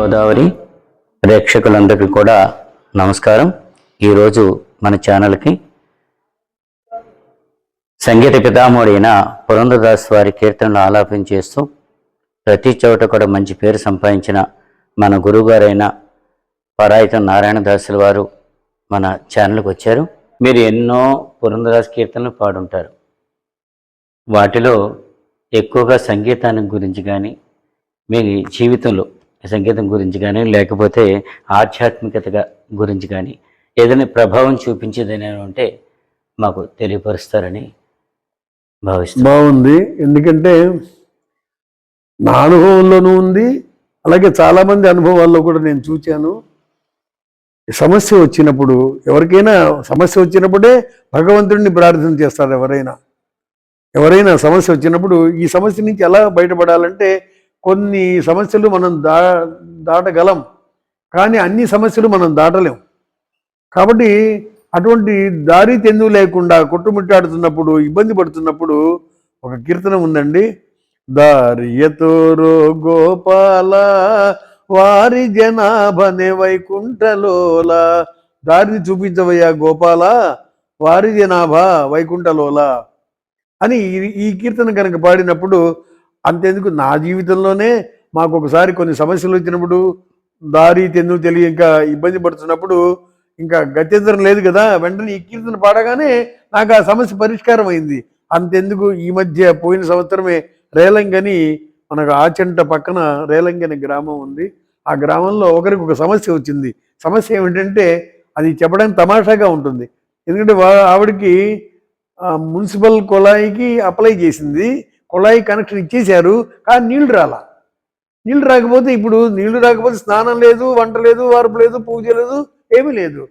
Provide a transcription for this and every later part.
గోదావరి ప్రేక్షకులందరికీ కూడా నమస్కారం. ఈరోజు మన ఛానల్కి సంగీత పితామహుడైన పురంధదాస్ వారి కీర్తనలు ఆలాపన చేస్తూ ప్రతి చోట కూడా మంచి పేరు సంపాదించిన మన గురువుగారైన పరాయితం నారాయణదాసుల వారు మన ఛానల్కి వచ్చారు. మీరు ఎన్నో పురంధదాస్ కీర్తనలు పాడుంటారు. వాటిలో ఎక్కువగా సంగీతాన్ని గురించి కానీ మీ జీవితంలో సంగీతం గురించి కానీ లేకపోతే ఆధ్యాత్మికత గురించి కానీ ఏదైనా ప్రభావం చూపించేదని ఉంటే మాకు తెలియపరుస్తారని భావిస్తున్నాను బాగుంది. ఎందుకంటే నా అనుభవంలోనూ ఉంది. అలాగే చాలామంది అనుభవాల్లో కూడా నేను చూచాను. సమస్య వచ్చినప్పుడు ఎవరికైనా సమస్య వచ్చినప్పుడే భగవంతుడిని ప్రార్థన చేస్తారు ఎవరైనా. ఎవరైనా సమస్య వచ్చినప్పుడు ఈ సమస్య నుంచి ఎలా బయటపడాలంటే కొన్ని సమస్యలు మనం దా దాటగలం కానీ అన్ని సమస్యలు మనం దాటలేం. కాబట్టి అటువంటి దారి తెందు లేకుండా కొట్టుమిట్టాడుతున్నప్పుడు ఇబ్బంది పడుతున్నప్పుడు ఒక కీర్తనం ఉందండి. దారియతోరో గోపాల వారి జనాభనే వైకుంఠలోల. దారిని చూపించవయ్యా గోపాల వారి జనాభా వైకుంఠలోల అని ఈ- ఈ కీర్తన కనుక పాడినప్పుడు అంతెందుకు నా జీవితంలోనే మాకు ఒకసారి కొన్ని సమస్యలు వచ్చినప్పుడు దారి తెందు తెలియ ఇంకా ఇబ్బంది పడుతున్నప్పుడు ఇంకా గత్యంతరం లేదు కదా వెంటనే ఈ కీర్తన పాడగానే నాకు ఆ సమస్య పరిష్కారం అయింది అంతెందుకు ఈ మధ్య పోయిన సంవత్సరమే రేలంగని మనకు ఆచంట పక్కన రేలంగని గ్రామం ఉంది. ఆ గ్రామంలో ఒకరికి ఒక సమస్య వచ్చింది. సమస్య ఏమిటంటే అది చెప్పడానికి తమాషాగా ఉంటుంది. ఎందుకంటే వా- ఆవిడకి మున్సిపల్ కుళాయికి అప్లై చేసింది. కుళాయి కనెక్షన్ ఇచ్చేశారు కానీ నీళ్ళు రాలా. నీళ్ళు రాకపోతే ఇప్పుడు నీళ్ళు రాకపోతే స్నానం లేదు వంట లేదు వార్పు లేదు పూజ లేదు ఏమీ లేదు.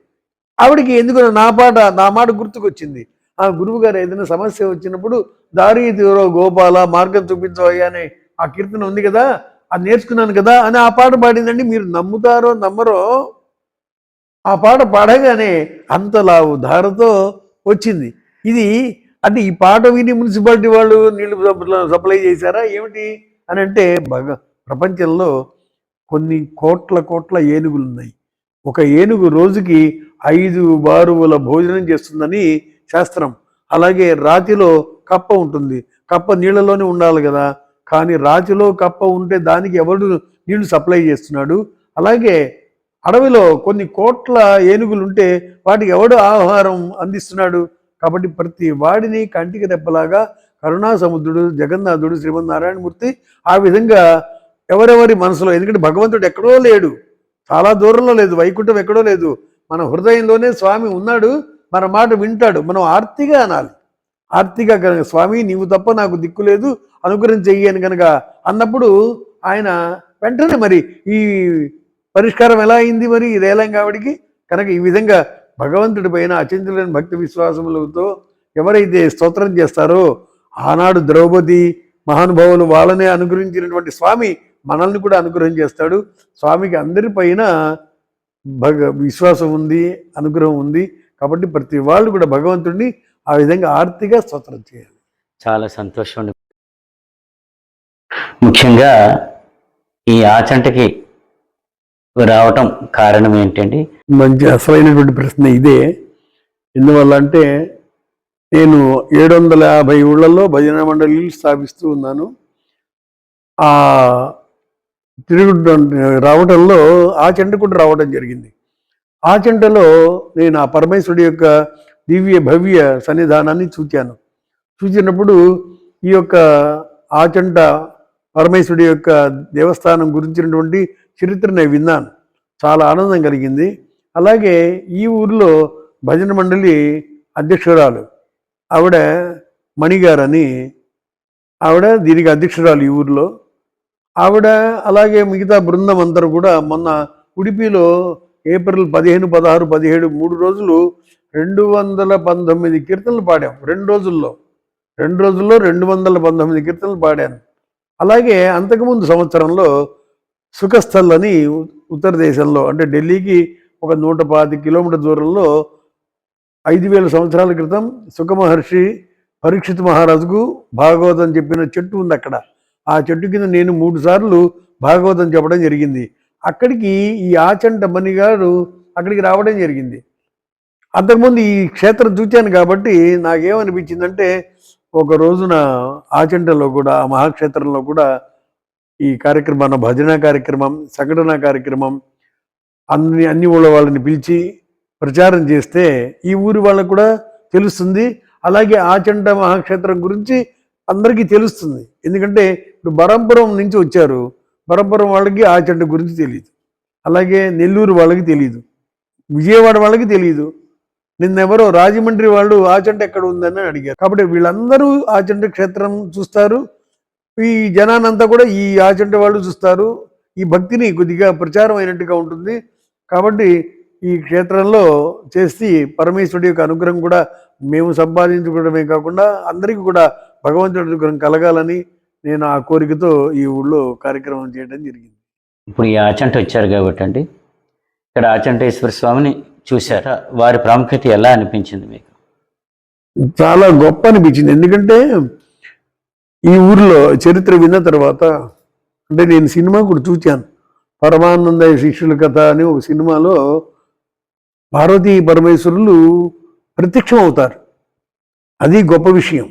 ఆవిడకి ఎందుకు నా పాట నా మాట గుర్తుకొచ్చింది. ఆ గురువు గారు ఏదైనా సమస్య వచ్చినప్పుడు దారి తీరో గోపాల మార్గం చూపించవయ్యా అనే ఆ కీర్తన ఉంది కదా అది నేర్చుకున్నాను కదా అని ఆ పాట పాడిందండి. మీరు నమ్ముతారో నమ్మరో ఆ పాట పాడగానే అంతలావు ధారతో వచ్చింది. ఇది అంటే ఈ పాట విని మున్సిపాలిటీ వాళ్ళు నీళ్ళు సప్లై చేశారా? ఏమిటి అని అంటే బాగా ప్రపంచంలో కొన్ని కోట్ల కోట్ల ఏనుగులు ఉన్నాయి. ఒక ఏనుగు రోజుకి ఐదు బారువుల భోజనం చేస్తుందని శాస్త్రం. అలాగే రాతిలో కప్ప ఉంటుంది. కప్ప నీళ్ళలోనే ఉండాలి కదా. కానీ రాతిలో కప్ప ఉంటే దానికి ఎవడు నీళ్ళు సప్లై చేస్తున్నాడు? అలాగే అడవిలో కొన్ని కోట్ల ఏనుగులు ఉంటే వాటికి ఎవడు ఆహారం అందిస్తున్నాడు? కాబట్టి ప్రతి వాడిని కంటికి రెప్పలాగా కరుణా సముద్రుడు జగన్నాథుడు శ్రీమన్నారాయణమూర్తి ఆ విధంగా ఎవరెవరి మనసులో ఎందుకంటే భగవంతుడు ఎక్కడో లేడు చాలా దూరంలో లేదు వైకుంఠం ఎక్కడో లేదు మన హృదయంలోనే స్వామి ఉన్నాడు మన మాట వింటాడు మనం ఆర్తిగా అనాలి. ఆర్తిగా కనుక స్వామి నీవు తప్ప నాకు దిక్కు లేదు అనుగ్రహం చెయ్యను కనుక అన్నప్పుడు ఆయన వెంటనే మరి ఈ పరిష్కారం ఎలా అయింది మరి ఈ రేలంగావిడికి? కనుక ఈ విధంగా భగవంతుడి పైన అచంచలైన భక్తి విశ్వాసములతో ఎవరైతే స్తోత్రం చేస్తారో ఆనాడు ద్రౌపది మహానుభావులు వాళ్ళనే అనుగ్రహించినటువంటి స్వామి మనల్ని కూడా అనుగ్రహం చేస్తాడు. స్వామికి అందరిపైన భగ విశ్వాసం ఉంది అనుగ్రహం ఉంది. కాబట్టి ప్రతి వాళ్ళు కూడా భగవంతుడిని ఆ విధంగా ఆర్తిగా స్తోత్రం చేయాలి. చాలా సంతోషం అండి. ముఖ్యంగా ఈ ఆచంటకి రావటం కారణం ఏంటండి? మంచి అసలైనటువంటి ప్రశ్న ఇదే. ఎందువల్ల అంటే నేను ఏడు వందల యాభై ఊళ్ళల్లో భజన మండలిలు స్థాపిస్తూ ఉన్నాను. ఆ తిరుగుడు రావటంలో ఆ చెంట కూడా రావడం జరిగింది. ఆ చెంటలో నేను ఆ పరమేశ్వరుడి యొక్క దివ్య భవ్య సన్నిధానాన్ని చూచాను. చూసినప్పుడు ఈ యొక్క ఆచంట పరమేశ్వరుడి యొక్క దేవస్థానం గురించినటువంటి చరిత్ర నేను విన్నాను. చాలా ఆనందం కలిగింది. అలాగే ఈ ఊరిలో భజన మండలి అధ్యక్షురాలు ఆవిడ మణిగారని ఆవిడ దీనికి అధ్యక్షురాలు ఈ ఊరిలో. ఆవిడ అలాగే మిగతా బృందం అందరూ కూడా మొన్న ఉడిపిలో ఏప్రిల్ పదిహేను పదహారు పదిహేడు మూడు రోజులు రెండు వందల పంతొమ్మిది కీర్తనలు పాడాం. రెండు రోజుల్లో. రెండు రోజుల్లో రెండు వందల పంతొమ్మిది కీర్తనలు పాడాను. అలాగే అంతకుముందు సంవత్సరంలో సుఖస్థల్ అని ఉత్తర దేశంలో అంటే ఢిల్లీకి ఒక నూట పాతి కిలోమీటర్ దూరంలో ఐదు వేల సంవత్సరాల క్రితం సుఖమహర్షి పరీక్షిత్ మహారాజుకు భాగవతం చెప్పిన చెట్టు ఉంది అక్కడ. ఆ చెట్టు కింద నేను మూడు సార్లు భాగవతం చెప్పడం జరిగింది. అక్కడికి ఈ ఆచంట మణి గారు అక్కడికి రావడం జరిగింది. అంతకుముందు ఈ క్షేత్రం చూచాను కాబట్టి నాకేమనిపించిందంటే ఒక రోజున ఆచంటలో కూడా ఆ మహాక్షేత్రంలో కూడా ఈ కార్యక్రమాన భజన కార్యక్రమం సంఘటన కార్యక్రమం అన్ని అన్ని ఊళ్ళ వాళ్ళని పిలిచి ప్రచారం చేస్తే ఈ ఊరి వాళ్ళకు కూడా తెలుస్తుంది. అలాగే ఆచండ మహాక్షేత్రం గురించి అందరికీ తెలుస్తుంది. ఎందుకంటే ఇప్పుడు బరంపురం నుంచి వచ్చారు. బరంపురం వాళ్ళకి ఆచండ గురించి తెలియదు అలాగే నెల్లూరు వాళ్ళకి తెలియదు విజయవాడ వాళ్ళకి తెలియదు నిన్నెవరో రాజమండ్రి వాళ్ళు ఆచండ ఎక్కడ ఉందని అడిగారు. కాబట్టి వీళ్ళందరూ ఆచండ క్షేత్రం చూస్తారు. ఈ జనానంతా కూడా ఈ ఆచంట వాళ్ళు చూస్తారు. ఈ భక్తిని కొద్దిగా ప్రచారం అయినట్టుగా ఉంటుంది. కాబట్టి ఈ క్షేత్రంలో చేసి పరమేశ్వరుడి యొక్క అనుగ్రహం కూడా మేము సంపాదించుకోవడమే కాకుండా అందరికీ కూడా భగవంతుడి అనుగ్రహం కలగాలని నేను ఆ కోరికతో ఈ ఊళ్ళో కార్యక్రమం చేయడం జరిగింది. ఇప్పుడు ఈ ఆచంట వచ్చారు కాబట్టి అండి. ఇక్కడ ఆచంటేశ్వర స్వామిని చూశారా? వారి ప్రాముఖ్యత ఎలా అనిపించింది మీకు? చాలా గొప్ప అనిపించింది. ఎందుకంటే ఈ ఊరిలో చరిత్ర విన్న తర్వాత అంటే నేను సినిమా కూడా చూచాను. పరమానంద శిష్యుల కథ అని ఒక సినిమాలో పార్వతీ పరమేశ్వరులు ప్రత్యక్షం అవుతారు. అది గొప్ప విషయం.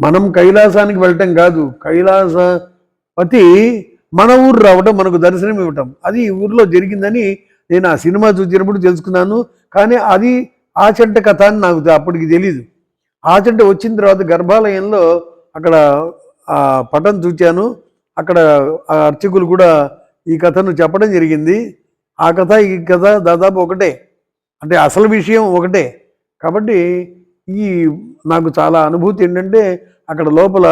మనం కైలాసానికి వెళ్ళటం కాదు కైలాసపతి మన ఊరు రావటం మనకు దర్శనం ఇవ్వటం. అది ఈ ఊరిలో జరిగిందని నేను ఆ సినిమా చూసినప్పుడు తెలుసుకున్నాను. కానీ అది ఆచంట కథ అని నాకు అప్పటికి తెలీదు. ఆచంట వచ్చిన తర్వాత గర్భాలయంలో అక్కడ ఆ పటం చూచాను. అక్కడ ఆ అర్చకులు కూడా ఈ కథను చెప్పడం జరిగింది. ఆ కథ ఈ కథ దాదాపు ఒకటే. అంటే అసలు విషయం ఒకటే. కాబట్టి ఈ నాకు చాలా అనుభూతి ఏంటంటే అక్కడ లోపల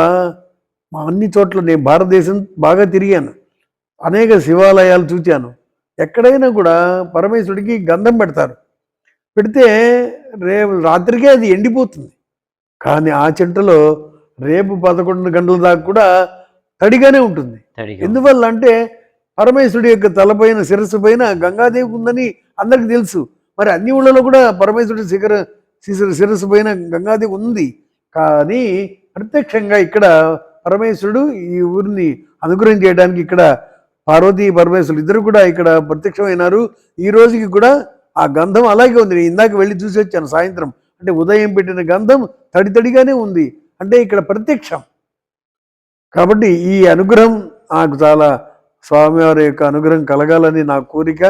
మా అన్ని చోట్ల నేను భారతదేశం బాగా తిరిగాను. అనేక శివాలయాలు చూచాను. ఎక్కడైనా కూడా పరమేశ్వరుడికి గంధం పెడతారు. పెడితే రేపు రాత్రికే అది ఎండిపోతుంది. కానీ ఆ చెంటలో రేపు పదకొండు గంటల దాకా కూడా తడిగానే ఉంటుంది. ఎందువల్ల అంటే పరమేశ్వరుడి యొక్క తలపైన శిరస్సు పైన గంగాదేవి ఉందని అందరికి తెలుసు. మరి అన్ని ఊళ్ళలో కూడా పరమేశ్వరుడి శిఖర శిరస్సు పైన గంగాదేవి ఉంది. కానీ ప్రత్యక్షంగా ఇక్కడ పరమేశ్వరుడు ఈ ఊరిని అనుగ్రహం చేయడానికి ఇక్కడ పార్వతీ పరమేశ్వరుడు ఇద్దరు కూడా ఇక్కడ ప్రత్యక్షమైనారు. ఈ రోజుకి కూడా ఆ గంధం అలాగే ఉంది. నేను ఇందాక వెళ్ళి చూసి వచ్చాను సాయంత్రం. అంటే ఉదయం పెట్టిన గంధం తడి తడిగానే ఉంది. అంటే ఇక్కడ ప్రత్యక్షం. కాబట్టి ఈ అనుగ్రహం నాకు చాలా స్వామివారి యొక్క అనుగ్రహం కలగాలని నా కోరిక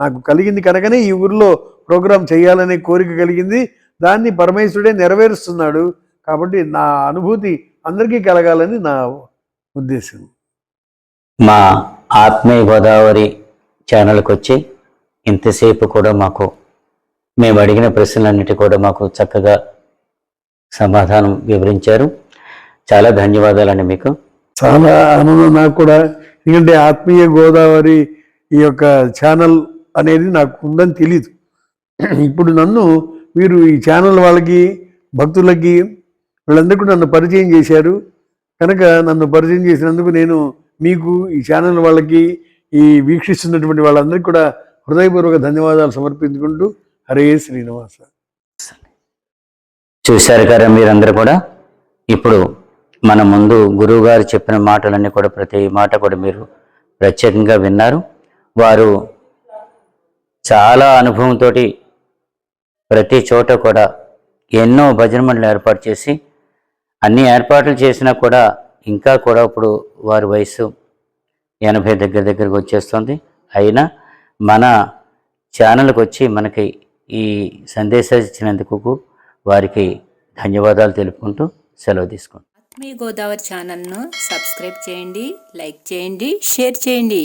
నాకు కలిగింది కనుకనే ఈ ఊరిలో ప్రోగ్రాం చేయాలనే కోరిక కలిగింది. దాన్ని పరమేశ్వరుడే నెరవేరుస్తున్నాడు. కాబట్టి నా అనుభూతి అందరికీ కలగాలని నా ఉద్దేశం. మా ఆత్మీయ గోదావరి ఛానల్కి వచ్చి ఇంతసేపు కూడా మాకు మేము అడిగిన ప్రశ్నలన్నిటి కూడా మాకు చక్కగా సమాధానం వివరించారు. చాలా ధన్యవాదాలండి మీకు. చాలా ఆనందం నాకు కూడా. ఎందుకంటే ఆత్మీయ గోదావరి ఈ యొక్క ఛానల్ అనేది నాకు ఉందని తెలియదు ఇప్పుడు నన్ను మీరు ఈ ఛానల్ వాళ్ళకి భక్తులకి వీళ్ళందరికీ నన్ను పరిచయం చేశారు. కనుక నన్ను పరిచయం చేసినందుకు నేను మీకు ఈ ఛానల్ వాళ్ళకి ఈ వీక్షిస్తున్నటువంటి వాళ్ళందరికీ కూడా హృదయపూర్వక ధన్యవాదాలు సమర్పించుకుంటూ హరే శ్రీనివాస. చూశారు కదా మీరందరూ కూడా? ఇప్పుడు మన ముందు గురువు గారు చెప్పిన మాటలన్నీ కూడా ప్రతి మాట కూడా మీరు ప్రత్యేకంగా విన్నారు. వారు చాలా అనుభవంతో ప్రతి చోట కూడా ఎన్నో భజన మండలి ఏర్పాటు చేసి అన్ని ఏర్పాట్లు చేసినా కూడా ఇంకా కూడా ఇప్పుడు వారి వయసు ఎనభై దగ్గర దగ్గరకు వచ్చేస్తుంది. అయినా మన ఛానల్కి వచ్చి మనకి ఈ సందేశాలు ఇచ్చినందుకు వారికి ధన్యవాదాలు తెలుపుకుంటూ సెలవు తీసుకుంటాం ఆత్మీయ గోదావరి ఛానల్ను సబ్స్క్రైబ్ చేయండి లైక్ చేయండి షేర్ చేయండి.